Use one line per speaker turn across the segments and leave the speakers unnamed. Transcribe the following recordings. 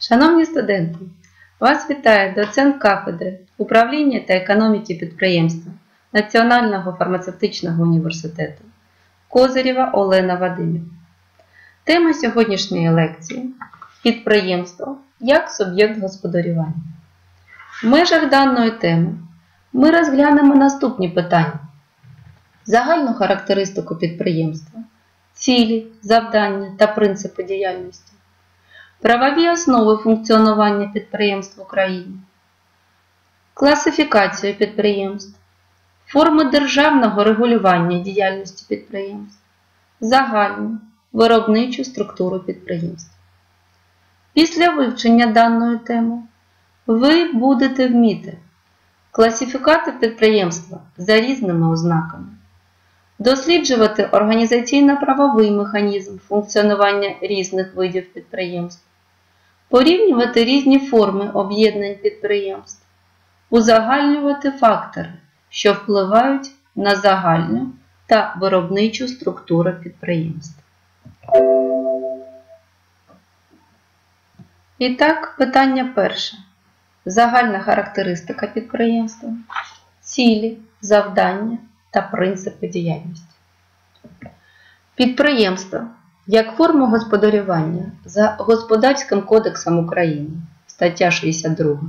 Шановні студенти, вас вітає доцент кафедри управління та економіки підприємства Національного фармацевтичного університету Козирєва Олена Вадимівна. Тема сьогоднішньої лекції підприємство як суб'єкт господарювання. В межах даної теми ми розглянемо наступні питання: загальну характеристику підприємства, цілі, завдання та принципи діяльності. Правові основи функціонування підприємств в Україні, класифікацію підприємств, форми державного регулювання діяльності підприємств, загальну виробничу структуру підприємств. Після вивчення даної теми ви будете вміти класифікувати підприємства за різними ознаками, досліджувати організаційно-правовий механізм функціонування різних видів підприємств, порівнювати різні форми об'єднань підприємств, узагальнювати фактори, що впливають на загальну та виробничу структуру підприємств. І так, питання перше. Загальна характеристика підприємства, цілі, завдання та принципи діяльності. Підприємство як форма господарювання за Господарським кодексом України, стаття 62,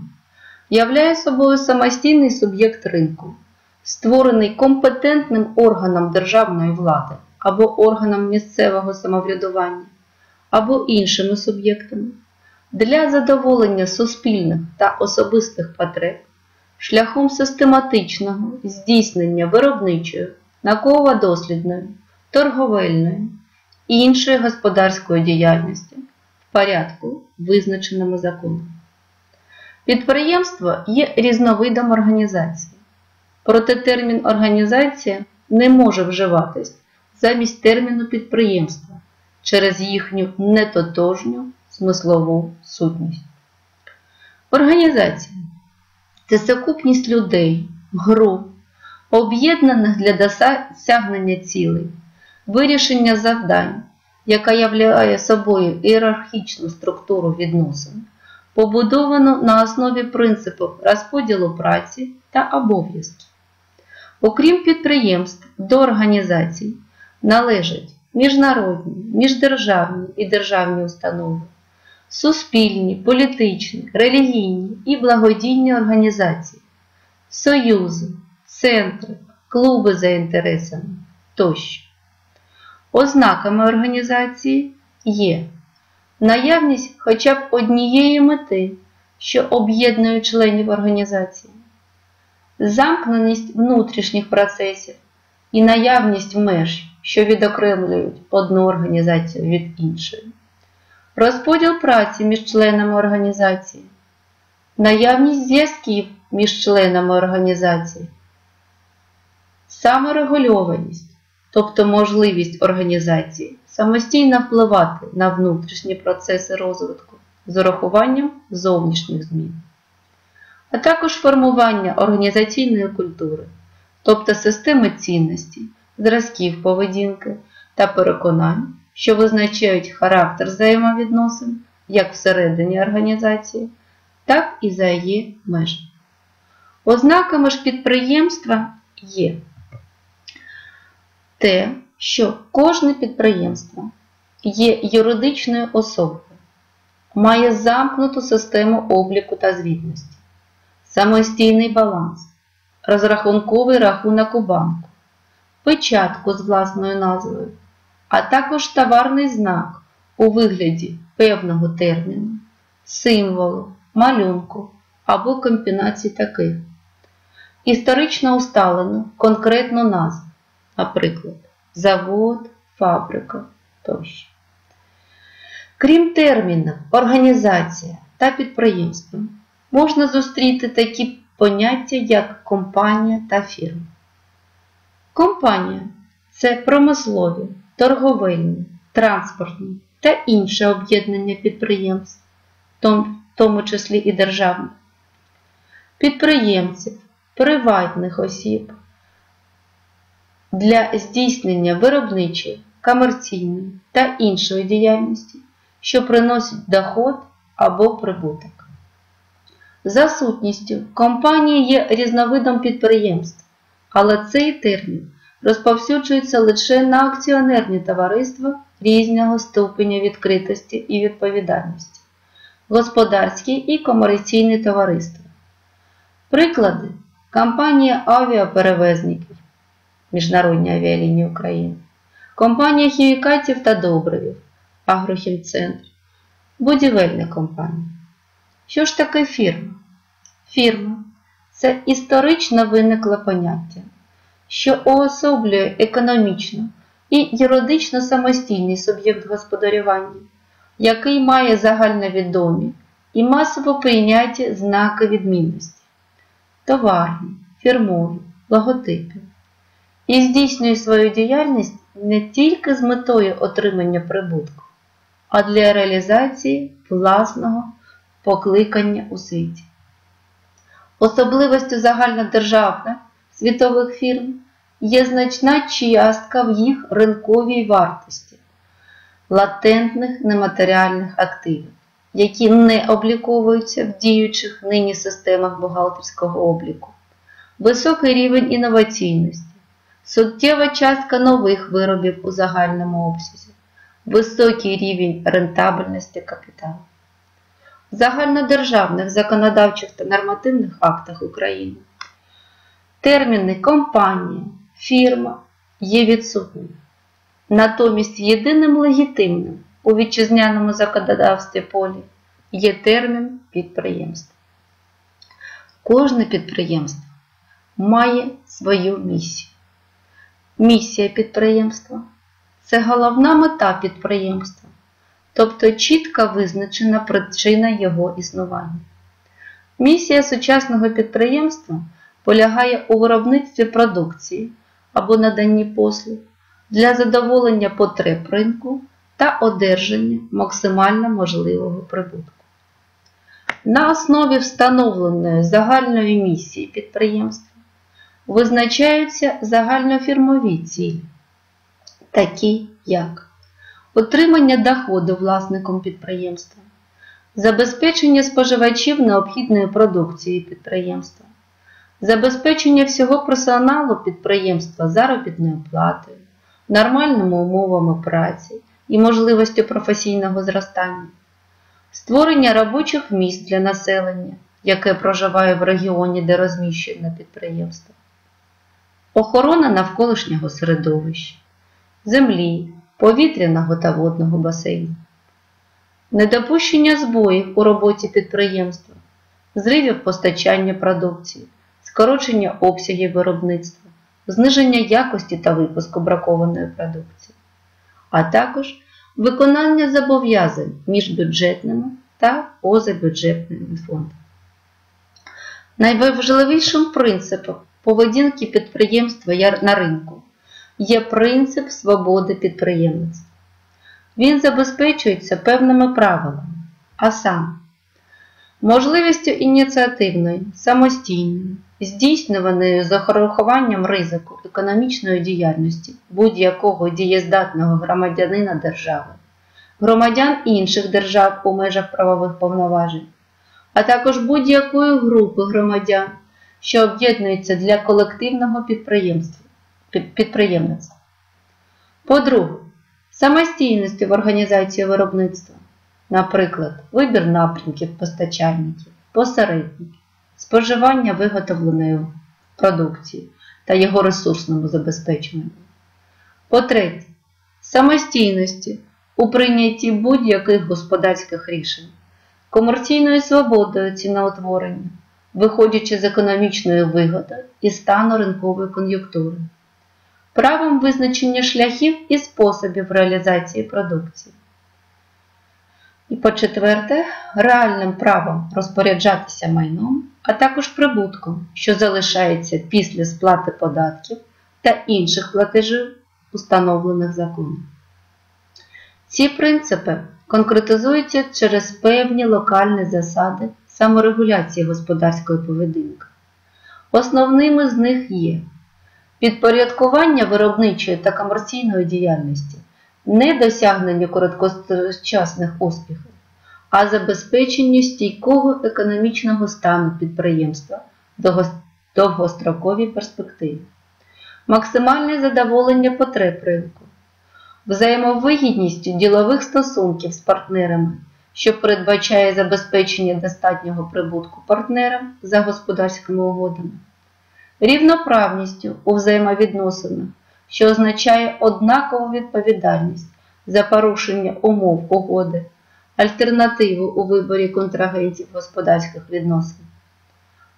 являє собою самостійний суб'єкт ринку, створений компетентним органом державної влади або органом місцевого самоврядування, або іншими суб'єктами для задоволення суспільних та особистих потреб шляхом систематичного здійснення виробничої, науково-дослідної, торговельної і іншої господарської діяльності в порядку, визначеному законом. Підприємство є різновидом організації, проте термін організація не може вживатись замість терміну підприємства через їхню нетотожню смислову сутність. Організація це сукупність людей, груп, об'єднаних для досягнення цілей, вирішення завдань, яка являє собою ієрархічну структуру відносин, побудовану на основі принципів розподілу праці та обов'язків. Окрім підприємств до організацій належать міжнародні, міждержавні і державні установи, суспільні, політичні, релігійні і благодійні організації, союзи, центри, клуби за інтересами тощо. Ознаками організації є наявність хоча б однієї мети, що об'єднує членів організації, замкненість внутрішніх процесів і наявність меж, що відокремлюють одну організацію від іншої, розподіл праці між членами організації, наявність зв'язків між членами організації, саморегульованість, тобто можливість організації самостійно впливати на внутрішні процеси розвитку з урахуванням зовнішніх змін, а також формування організаційної культури, тобто системи цінностей, зразків поведінки та переконань, що визначають характер взаємовідносин як всередині організації, так і за її межами. Ознаками ж підприємства є те, що кожне підприємство є юридичною особою, має замкнуту систему обліку та звітності, самостійний баланс, розрахунковий рахунок у банку, печатку з власною назвою, а також товарний знак у вигляді певного терміну, символу, малюнку або комбінації таких. Історично усталену конкретну назву, наприклад, завод, фабрика тощо. Крім термінів організація та підприємство, можна зустріти такі поняття, як компанія та фірма. Компанія це промислові, торговельні, транспортні та інше об'єднання підприємств, в тому числі і державних, підприємців, приватних осіб для здійснення виробничої, комерційної та іншої діяльності, що приносить доход або прибуток. За сутністю, компанія є різновидом підприємств, але цей термін розповсюджується лише на акціонерні товариства різного ступеня відкритості і відповідальності, господарські і комерційні товариства. Приклади компанія авіаперевезників Міжнародні авіалінії України, компанія хімікатів та добривів Агрохімцентр, будівельна компанія. Що ж таке фірма? Фірма це історично виникле поняття, що уособлює економічно і юридично самостійний суб'єкт господарювання, який має загальновідомі і масово прийняті знаки відмінності, товарні, фірмові, логотипи, і здійснює свою діяльність не тільки з метою отримання прибутку, а для реалізації власного покликання у світі. Особливостю загальнодержавних світових фірм є значна частка в їх ринковій вартості, латентних нематеріальних активів, які не обліковуються в діючих нині системах бухгалтерського обліку, високий рівень інноваційності, суттєва частка нових виробів у загальному обсязі, високий рівень рентабельності капіталу. В загальнодержавних законодавчих та нормативних актах України терміни компанія, фірма є відсутніми. Натомість єдиним легітимним у вітчизняному законодавстві полі є термін підприємства. Кожне підприємство має свою місію. Місія підприємства це головна мета підприємства, тобто чітко визначена причина його існування. Місія сучасного підприємства полягає у виробництві продукції або наданні послуг для задоволення потреб ринку та одержання максимально можливого прибутку. На основі встановленої загальної місії підприємства визначаються загальнофірмові цілі, такі як отримання доходу власником підприємства, забезпечення споживачів необхідної продукції підприємства, забезпечення всього персоналу підприємства заробітною платою, нормальними умовами праці і можливістю професійного зростання, створення робочих місць для населення, яке проживає в регіоні, де розміщено підприємство, охорона навколишнього середовища, землі, повітряного та водного басейну, недопущення збоїв у роботі підприємства, зривів постачання продукції, скорочення обсягів виробництва, зниження якості та випуску бракованої продукції, а також виконання зобов'язань між бюджетними та позабюджетними фондами. Найважливішим принципом поведінки підприємства на ринку є принцип свободи підприємництва. Він забезпечується певними правилами, а саме можливістю ініціативної, самостійної, здійснюваної з урахуванням ризику економічної діяльності будь-якого дієздатного громадянина держави, громадян інших держав у межах правових повноважень, а також будь-якої групи громадян, що об'єднуються для колективного підприємництва. По-друге, самостійності в організації виробництва, наприклад, вибір напрямків постачальників, посередників, споживання виготовленої продукції та його ресурсному забезпеченню. По-третє, самостійності у прийнятті будь-яких господарських рішень, комерційною свободою ціноутворення, виходячи з економічної вигоди і стану ринкової кон'юнктури, правом визначення шляхів і способів реалізації продукції. І по-четверте, реальним правом розпоряджатися майном, а також прибутком, що залишається після сплати податків та інших платежів, установлених законом. Ці принципи конкретизуються через певні локальні засади саморегуляції господарської поведінки. Основними з них є підпорядкування виробничої та комерційної діяльності, не досягнення короткочасних успіхів, а забезпеченню стійкого економічного стану підприємства в довгостроковій перспективі, максимальне задоволення потреб ринку, взаємовигідністю ділових стосунків з партнерами, що передбачає забезпечення достатнього прибутку партнерам за господарськими угодами, рівноправністю у взаємовідносинах, що означає однакову відповідальність за порушення умов угоди, альтернативу у виборі контрагентів господарських відносин,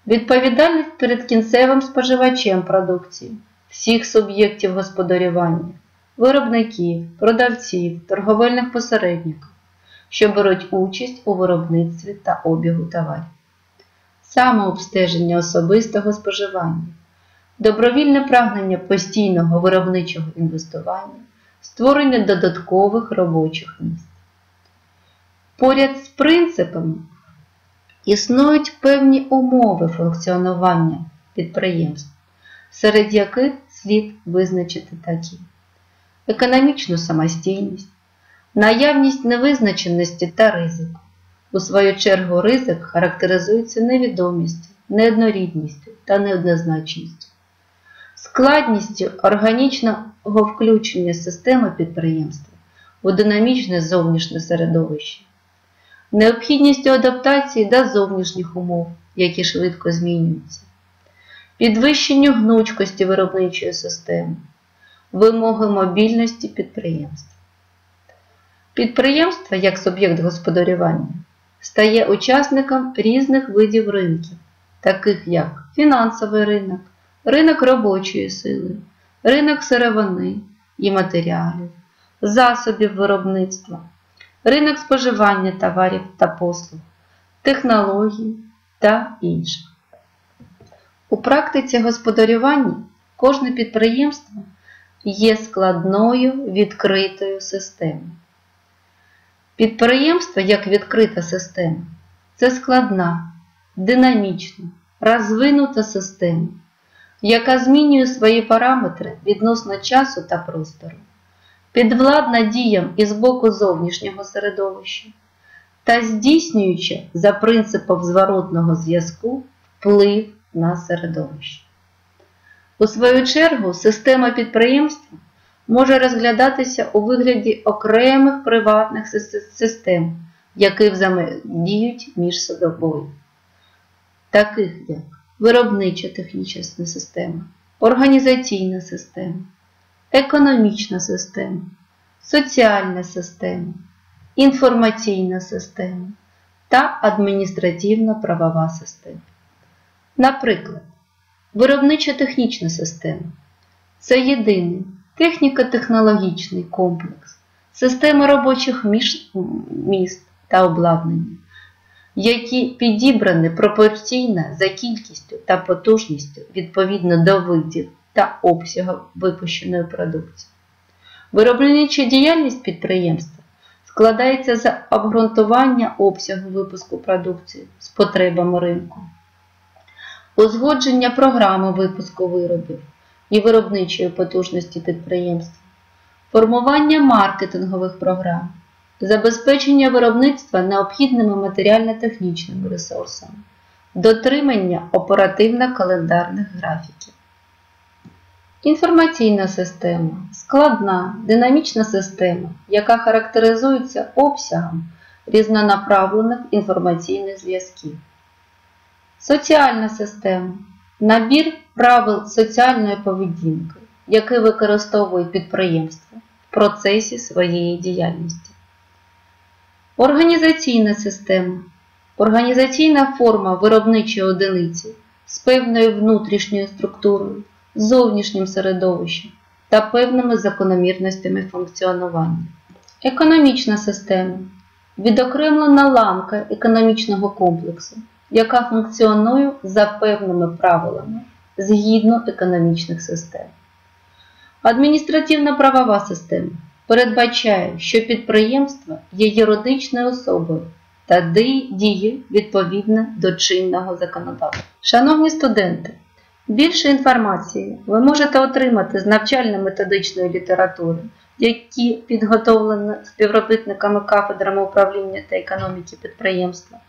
відповідальність перед кінцевим споживачем продукції, всіх суб'єктів господарювання, виробників, продавців, торговельних посередників, що беруть участь у виробництві та обігу товарів, самообстеження особистого споживання, добровільне прагнення постійного виробничого інвестування, створення додаткових робочих місць. Поряд з принципами існують певні умови функціонування підприємств, серед яких слід визначити такі: економічну самостійність, наявність невизначеності та ризику. У свою чергу, ризик характеризується невідомістю, неоднорідністю та неоднозначністю, складністю органічного включення системи підприємства у динамічне зовнішнє середовище, необхідністю адаптації до зовнішніх умов, які швидко змінюються, підвищенню гнучкості виробничої системи, вимоги мобільності підприємств. Підприємство як суб'єкт господарювання стає учасником різних видів ринків, таких як фінансовий ринок, ринок робочої сили, ринок сировини і матеріалів, засобів виробництва, ринок споживання товарів та послуг, технологій та інших. У практиці господарювання кожне підприємство є складною відкритою системою. Підприємство як відкрита система це складна, динамічна, розвинута система, яка змінює свої параметри відносно часу та простору, підвладна діям із боку зовнішнього середовища та здійснюючи за принципом зворотного зв'язку вплив на середовище. У свою чергу, система підприємства може розглядатися у вигляді окремих приватних систем, які взаємодіють між собою, таких як виробнича технічна система, організаційна система, економічна система, соціальна система, інформаційна система та адміністративна правова система. Наприклад, виробнича технічна система це єдиний техніко-технологічний комплекс, система робочих міст та обладнання, які підібрані пропорційно за кількістю та потужністю відповідно до видів та обсягу випущеної продукції. Виробнича діяльність підприємства складається з обґрунтування обсягу випуску продукції з потребами ринку, узгодження програми випуску виробів і виробничої потужності підприємства, формування маркетингових програм, забезпечення виробництва необхідними матеріально-технічними ресурсами, дотримання оперативно-календарних графіків. Інформаційна система. Складна, динамічна система, яка характеризується обсягом різнонаправлених інформаційних зв'язків. Соціальна система. Набір правил соціальної поведінки, який використовує підприємство в процесі своєї діяльності. Організаційна система організаційна форма виробничої одиниці з певною внутрішньою структурою, зовнішнім середовищем та певними закономірностями функціонування. Економічна система відокремлена ланка економічного комплексу, яка функціонує за певними правилами згідно економічних систем. Адміністративна правова система передбачає, що підприємство є юридичною особою та діє відповідно до чинного законодавства. Шановні студенти, більше інформації ви можете отримати з навчально-методичної літератури, які підготовлені співробітниками кафедрами управління та економіки підприємства,